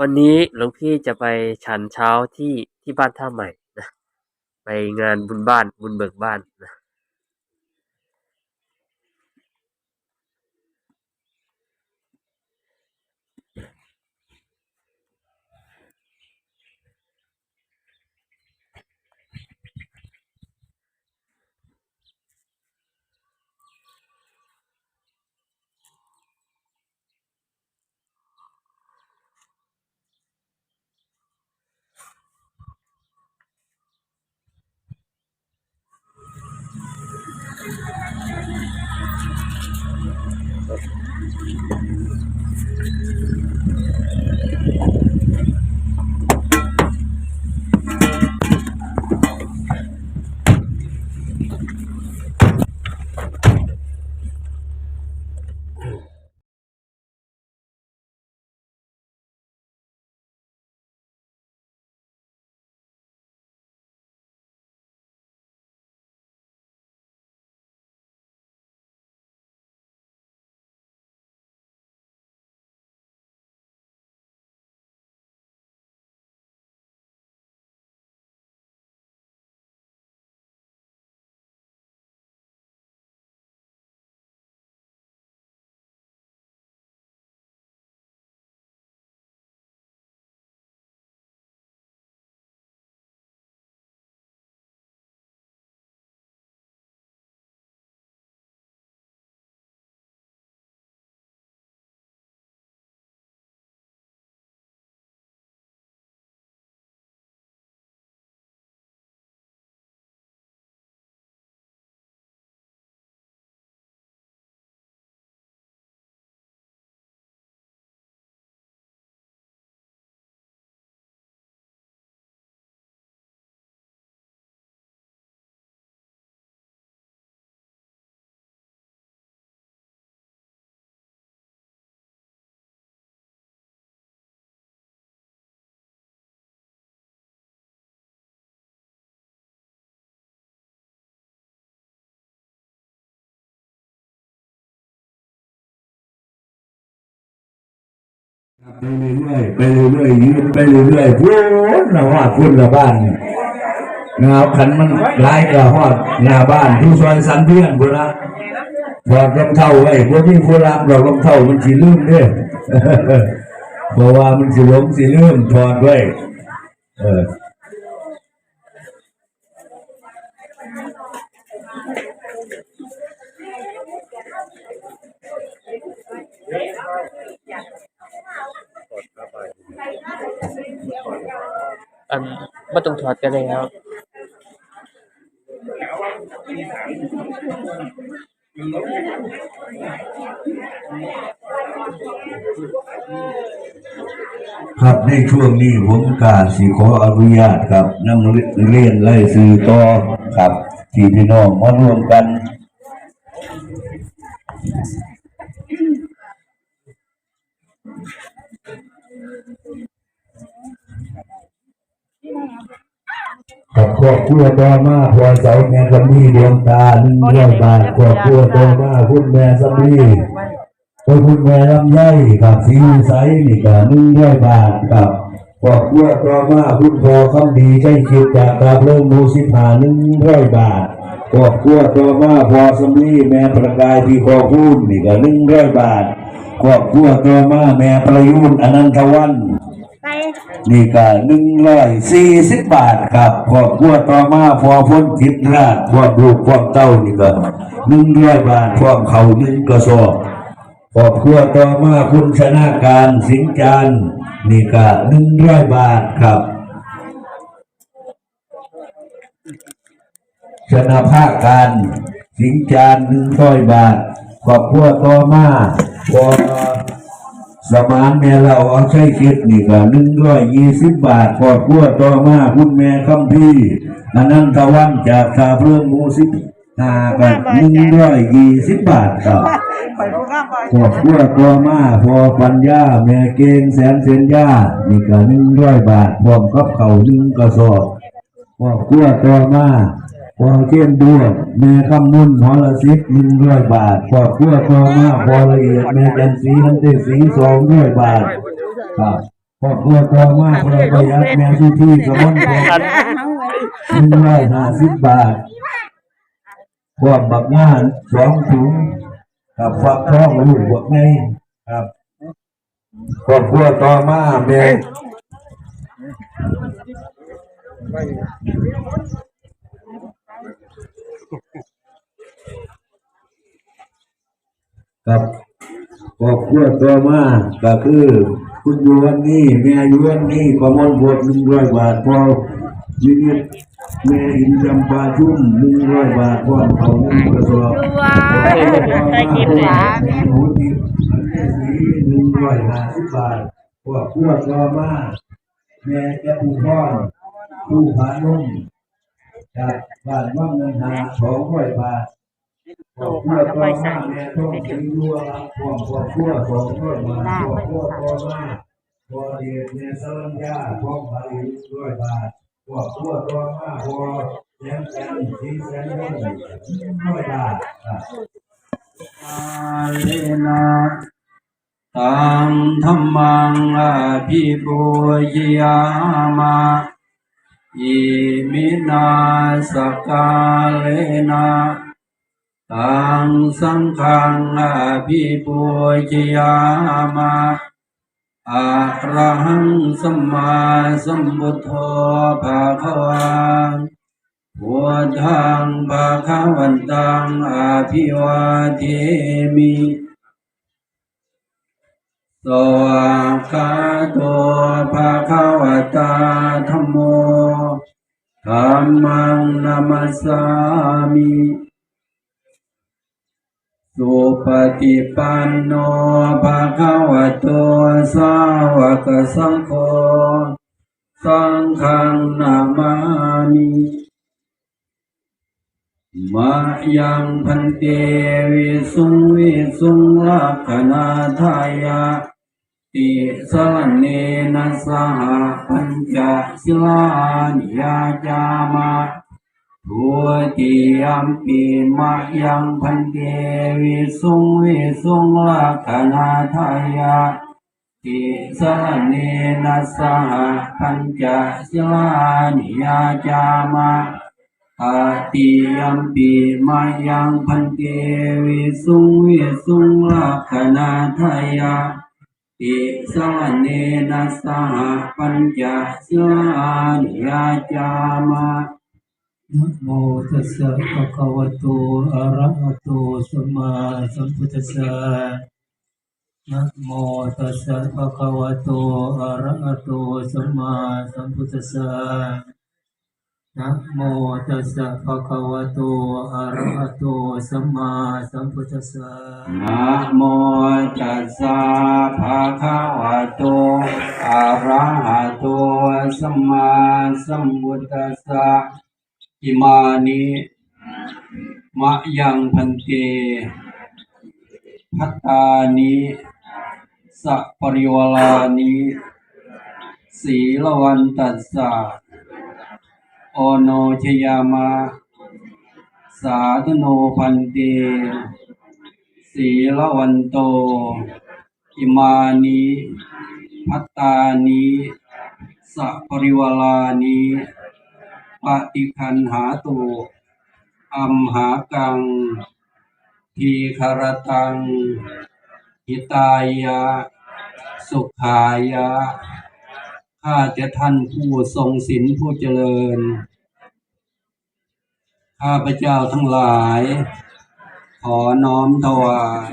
วันนี้หลวงพี่จะไปฉันเช้าที่ที่บ้านท่าใหม่นะ ไปงานบุญบ้านบุญเบิกบ้านนะ ไปเรื่อยๆไปเรื่อยๆยืนไปเรื่อยๆพูดนะฮอดพุ่นละบ้านนะครับขันมันร้ายกับหอดหน้าบ้านผู้ซอยสันเพียงพุ่นละถอดรองเท้าไว้พวกนี้พุ่นละเรารองเท้ามันสีลืมเด้อเพราะว่ามันสีล้มสีลืมถอดไว้เออ อันไม่ต้องถอดกันเลยครับครับในช่วงนี้ผมกาบสีขออนุญาตครับนั่งเรียนไล่สื่อต่อครับที่พี่น้องมาร่วมกัน รอบครัวต่อมาพอเสาแม่สำลีดวงตาหนึ่งร้อยบาทครอบครัวต่อมาคุณแม่สำลีโอ้ยคุณแม่ลำไยกับสีใสนี่ก็หนึ่งร้อยบาทกับครอบครัวต่อมาคุณพ่อคำดีใช้คิดจากตาเริ่มมูสิบหาหนึ่งร้อยบาทครอบครัวต่อมาพอสำลีแม่ประกายที่คอพูนนี่ก็หนึ่งร้อยบาทครอบครัวต่อมาแม่ประยุนอนันทวัน นี่ก็หนึ่งร้อยสี่สิบบาทครับครอบครัวต่อมาพอพ้นทิศราชพวกลูกพวกเต้านี่ก็หนึ่งร้อยบาทพวกเขาหนึ่งกระสอบครอบครัวต่อมาคุณชนะการสิงจันทร์นี่ก็หนึ่งร้อยบาทครับชนะภาคการสิงจันทร์หนึ่งร้อยบาทครอบครัวต่อมาพอ สมานแม่เราเอาใช้คิดนี่ก็หนึ่งร้อยยี่สิบบาทครอบครัวต่อมาคุณแม่คำพี่อนันทวันจากคาเพื่อนหมูสิบห้ากันหนึ่งร้อยยี่สิบบาทครับไปผู้ข้ามไปครอบครัวต่อมาพอปัญญาแม่เกงแสนเซนยานี่ก็หนึ่งร้อยบาทพร้อมกับเขาวหนึ่งกระสอบครอบครัวต่อมา พอเทียนดวงแม่คำมุ่นหอละสิบหนึ่งร้อยบาทครอบครัวต่อมาพอละเอียดแม่จันสีนันเตสีสองร้อยบาทครับคครอบครัวต่อมาพื่อประหยัดแม่ที่ที่กระมอนของหนึ่งร้อยห้าสิบบาทพวกบักงานสองถุงกับฟักทองลูกบวกไงครับครอบครัวต่อมาแม่ รับครอบครัวต่อมาก็คือ คุณยวนนี่แม่ยวนนี่ประมวลบทหนึ่งร้อยบาทพอยูนิตแม่อินจำปาชุ่มหนึ่งร้อยบาทพร้อมเขาหนึ่งกระสอบเคยกินหลาหมูติบสีหนึ่งร้อยห้าสิบบาทพวกพวกต่อมาแม่แกผู้พ่อนผู้ผานุ่ม จากบ้านว่างเงินหาสองร้อยบาทพวกพวกต่อมาแม่ต้องถึงรัวพวกพวกพวสองร้อยบาทพวกพวกต่อมาพวกเดียแม่สลัญญาพวกผาอีร้อยบาทพวกพวกตัวมาพวกแสนแสนสีแสนนุ่มร้อยบาทครับเลนะตังธรรมังอภิปุยยามา อิมินาสกาเลนะตังสังฆังอภิปุยยามาอะระหังสัมมาสัมพุทโธภะคะวาพุทธังภะคะวันตังอาภิวาเทมิ สวากขาโตภะคะวตาธัมโมธัมมังนามัสสามิสุปฏิปันโนภะคะวะโตสาวกสังโฆสังฆังนามามิมายังพันเตวิสุงวิสุงลักขณาทายา ติสรณเนนสหปัญจสิลานิยาจามาทุติยมปีมายังพันเตวิสุงวิสุงลักขณาทายาติสรณเนนสหปัญจสิลานิยาจามาอาติยัมปีมายังพันเตวิสุงวิสุงลักขณาทายา ติสวรเนนะสหปัญจสานิยาจามานะโมตัสสะภะคะวะโตอะระหะโตสัมมาสัมพุทธัสสะนะโมตัสสะภะคะวะโตอะระหะโตสัมมาสัมพุทธัสสะ นะโมตัสสะภะคะวะโตอะระหะโตสัมมาสัมพุทธัสสะนะโมตัสสะภะคะวะโตอะระหะโตสัมมาสัมพุทธัสสะอิมานิมะยังพันเตพัตตานิสัปริวลานิสีลวันตัสสะ โอโนชยามา สาธุโนพันเตสีละวันโต อิมานิพัตตานิสัปริวลานิปฏิคันหาตุอัมหากัง ทีคารตัง หิตายะ สุขายะ ข้าแต่ท่านผู้ทรงศีลผู้เจริญ ข้าพระเจ้าทั้งหลาย ขอน้อมถวาย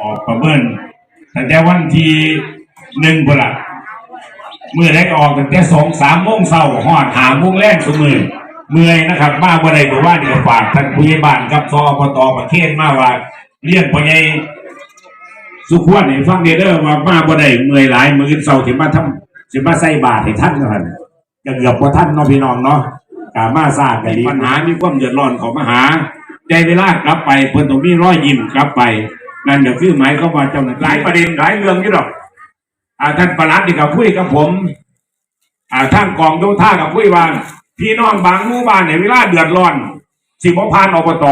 ออกประเมินตั้งแต่วันที่หนึ่งพุ่นละมือได้ก็ออกตั้งแต่สองสามโมงเช้าหอดหาโมงแรกสมือเมื่อยนะครับ มาบ่ได้บอกว่าเดี๋ยวฝากท่านผู้ใหญ่บ้านกับซอบตประเทศมาว่าเรียนพ่อใหญ่สุขวัญให้ฟังเด้อเด้อว่ามาบ่ได้เมื่อยหลายมื้อเช้าสิมาทำสิมาใส่บาตรให้ท่านเท่านั้นก็เกือบบ่ท่านเนาะพี่น้องเนาะกามาทราบกันดีปัญหามีความเดือดร้อนของมหา ได้เวลากลับไปเพิ่นต้องมีร้อยยิ้มกลับไป นั่นก็คือหมายความว่าเจ้าหน้าที่หลายประเด็นหลายเรื่องอยู่ดอกอ่าท่านประหลัดนี่ก็คุยกับผมอ่าท่านกองโยธากับคุยว่าพี่น้องบางหมู่บ้านในเวลาเดือดร้อน สิบ่ผ่านอบต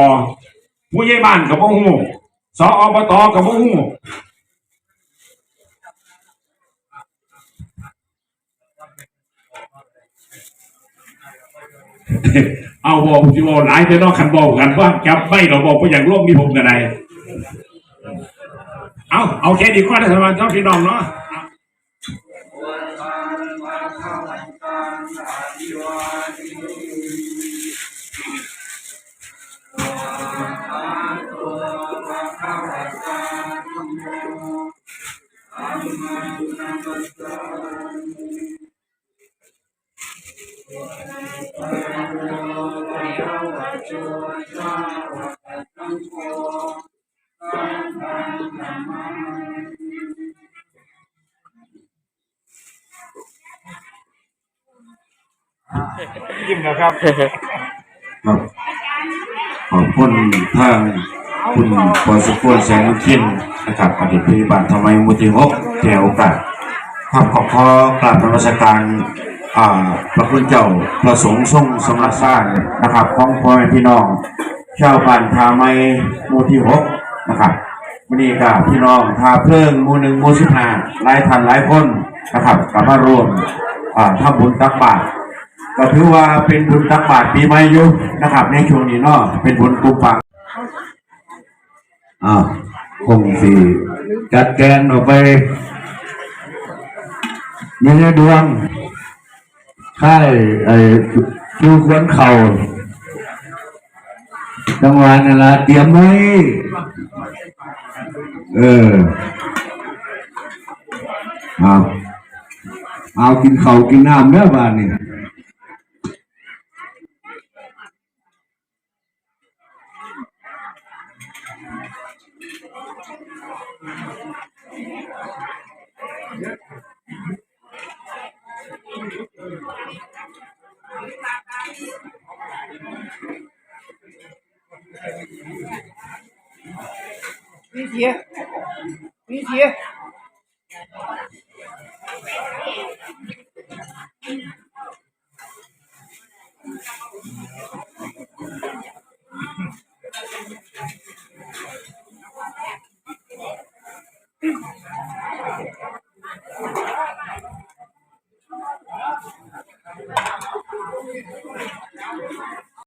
ผู้ใหญ่บ้านกับบ่ฮู้สอบตกับบ่ฮู้ เอาบอกสิบอกหลายแต่นอกคันบอกกันว่าจับไม่เราบอกว่าอย่างร่วมมีผมกันใดเอาเอาแค่ดีกว่านะสมาชิกพี่น้องเนาะ ยิ้มนะครับ ครับขอบคุณทางคุณปอสกุลแสงลุขินนะครับอดีตพยาบาลทำไมมุติหกแถวโอกาสครับขอขอกราบนมัสการ อ่าพระคุณเจ้าพระสงฆ์ทรงสมณสร้างนะครับของพ่อแม่พี่น้อง ชาวบ้านทาไมหมู่ที่หกนะครับวันนี้กับพี่น้องทาเพลิงหมู่หนึ่งหมู่สิบห้าหลายท่านหลายคนนะครับกลับมารวมอ่าทำบุญตักบาตรก็ถือว่าเป็นบุญตักบาตรปีใหม่อยู่นะครับ ในช่วงนี้เนาะเป็นบุญกุมปังอ่าคงสีจัดแกนออกไปมีในดวง ค่ายไอ้ดูควนเข่าจังหวะนั่นละเตรียมไว้เออเอาเอากินเข่าวกินน้ำเด้อบ้านนี่ 别急，别急。